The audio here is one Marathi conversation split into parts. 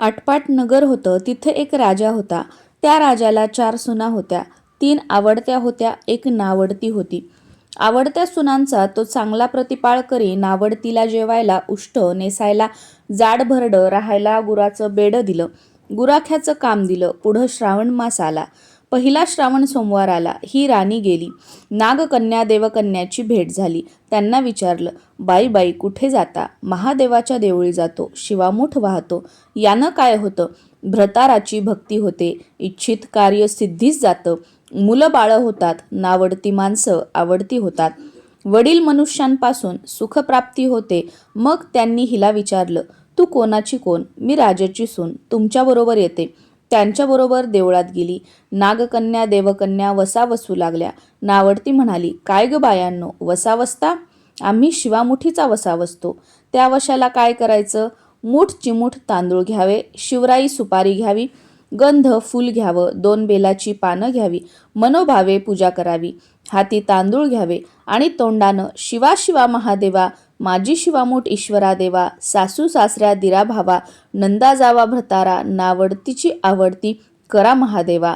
आटपाट नगर होतं तिथे एक राजा होता. त्या राजाला चार सुना होत्या. तीन आवडत्या होत्या एक नावडती होती. आवडत्या सुनांचा तो चांगला प्रतिपाळ करी नावडतीला जेवायला उष्ट नेसायला जाडभरडं राहायला गुराचं बेडं दिलं. गुराख्याचं काम दिलं. पुढं श्रावण मास आला. पहिला श्रावण सोमवार आला. ही राणी गेली. नागकन्या देवकन्याची भेट झाली. त्यांना विचारलं बाई बाई कुठे जाता? महादेवाच्या देवळी जातो शिवामूठ वाहतो. यानं काय होतं? भ्रताराची भक्ती होते. इच्छित कार्य सिद्धीस जातं. मुलं बाळं होतात. नावडती माणसं आवडती होतात. वडील मनुष्यांपासून सुखप्राप्ती होते. मग त्यांनी हिला विचारलं तू कोणाची कोण? मी राजाची सून. तुमच्याबरोबर येते. त्यांच्याबरोबर देवळात गेली. नागकन्या देवकन्या वसा वसू लागल्या. नावडती म्हणाली काय ग बायांनो वसा वसता आम्ही शिवामुठीचा वसा वसतो त्या वशाला काय करायचं? मूठ चिमूठ तांदूळ घ्यावे शिवराई सुपारी घ्यावी गंध फूल घ्यावं दोन बेलाची पानं घ्यावी मनोभावे पूजा करावी हाती तांदूळ घ्यावे आणि तोंडानं शिवा शिवा महादेवा माझी शिवामूठ ईश्वरा देवा सासू सासऱ्या दिरा भावा नंदा जावा भ्रतारा नावडतीची आवडती करा महादेवा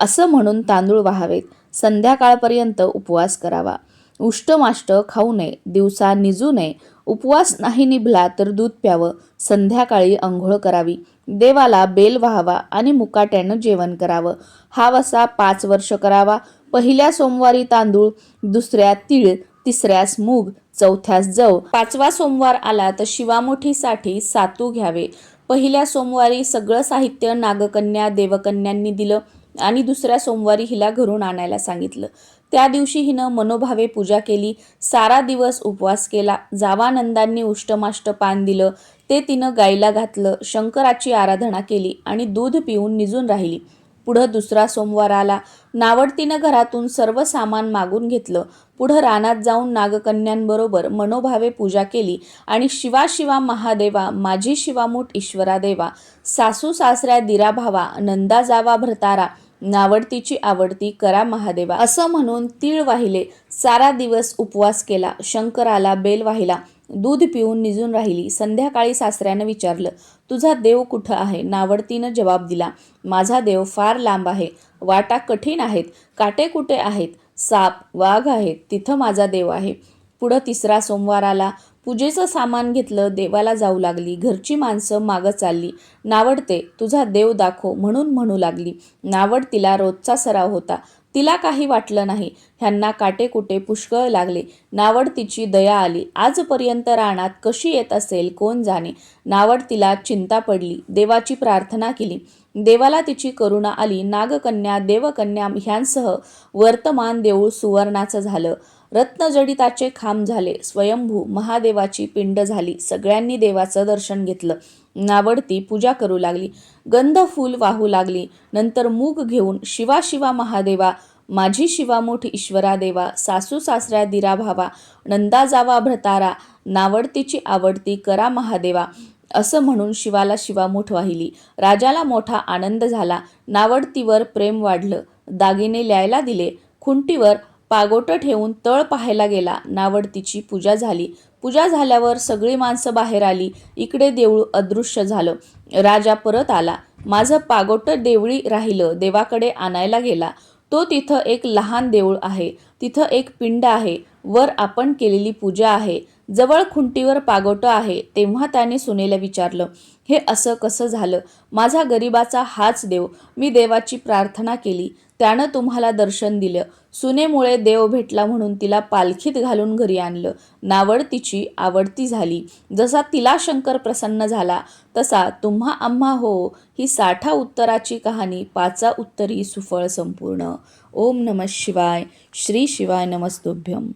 असं म्हणून तांदूळ व्हावेत. संध्याकाळपर्यंत उपवास करावा. उष्टमाष्ट खाऊ नये दिवसा निजू नये. उपवास नाही निभला तर दूध प्यावं. संध्याकाळी अंघोळ करावी. देवाला बेल व्हावा आणि मुकाट्यानं जेवण करावं. हा वसा पाच वर्ष करावा. पहिल्या सोमवारी तांदूळ दुसऱ्या तीळ तिसऱ्यास मूग चौथ्यास जव. पाचवा सोमवार आला तर शिवामुठीसाठी सातू घ्यावे. पहिल्या सोमवारी सगळं साहित्य नागकन्या देवकन्यांनी दिलं आणि दुसऱ्या सोमवारी हिला घरून आणायला सांगितलं. त्या दिवशी हिनं मनोभावे पूजा केली सारा दिवस उपवास केला जावानंदांनी उष्टमाष्ट पान दिलं ते तिनं गाईला घातलं शंकराची आराधना केली आणि दूध पिऊन निजून राहिली. पुढं दुसरा सोमवार आला. नावडतीनं घरातून सर्व सामान मागून घेतलं. पुढं रानात जाऊन नागकन्यांबरोबर मनोभावे पूजा केली आणि शिवा शिवा महादेवा माझी शिवामूठ ईश्वरा देवा सासू सासऱ्या दिरा भावा नंदा जावा भ्रतारा नावडतीची आवडती करा महादेवा असं म्हणून तीळ वाहिले सारा दिवस उपवास केला शंकराला बेल वाहिला दूध पिऊन निजून राहिली. संध्याकाळी सासऱ्यानं विचारलं तुझा देव कुठं आहे? नावडतीनं जबाब दिला माझा देव फार लांब आहे. वाटा कठीण आहेत. काटे कुठे आहेत? साप वाघ आहेत तिथं माझा देव आहे. पुढं तिसरा सोमवार आला. पूजेचं सामान घेतलं देवाला जाऊ लागली. घरची माणसं मागं चालली. नावडते तुझा देव दाखव म्हणून म्हणू लागली. नावड तिला रोजचा सराव होता. तिला काही वाटलं नाही. ह्यांना काटेकुटे पुष्कळ लागले. नावड तिची दया आली. आजपर्यंत रानात कशी येत असेल कोण जाणे? नावड तिला चिंता पडली. देवाची प्रार्थना केली. देवाला तिची करुणा आली. नागकन्या देवकन्या ह्यांसह वर्तमान देऊळ सुवर्णाचं झालं. रत्नजडिताचे खांब झाले. स्वयंभू महादेवाची पिंड झाली. सगळ्यांनी देवाचं दर्शन घेतलं. नावडती पूजा करू लागली. गंध फूल वाहू लागली. नंतर मूग घेऊन शिवा शिवा महादेवा माझी शिवामूठ ईश्वरा देवा सासू सासऱ्या दिरा भावा नंदा जावा भ्रतारा नावडतीची आवडती करा महादेवा असं म्हणून शिवाला शिवामूठ वाहिली. राजाला मोठा आनंद झाला. नावडतीवर प्रेम वाढलं. दागिने ल्यायला दिले. खुंटीवर पागोटं ठेवून तळ पाहायला गेला. नावडतीची पूजा झाली. पूजा झाल्यावर सगळी माणसं बाहेर आली. इकडे देऊळ अदृश्य झालं. राजा परत आला. माझं पागोटं देवळी राहिलं. देवाकडे आणायला गेला. तो तिथं एक लहान देऊळ आहे. तिथं एक पिंड आहे. वर आपण केलेली पूजा आहे. जवळ खुंटीवर पागोटं आहे तेव्हा त्याने सुनेला विचारलं हे असं कसं झालं? माझा गरिबाचा हाच देव. मी देवाची प्रार्थना केली. त्यानं तुम्हाला दर्शन दिलं. सुनेमुळे देव भेटला म्हणून तिला पालखीत घालून घरी आणलं. नावड तिची आवडती झाली. जसा तिला शंकर प्रसन्न झाला तसा तुम्हा आम्हा हो. ही साठा उत्तराची कहाणी पाचा उत्तरी सुफळ संपूर्ण. ओम नम शिवाय. श्री शिवाय नमस्तुभ्यम.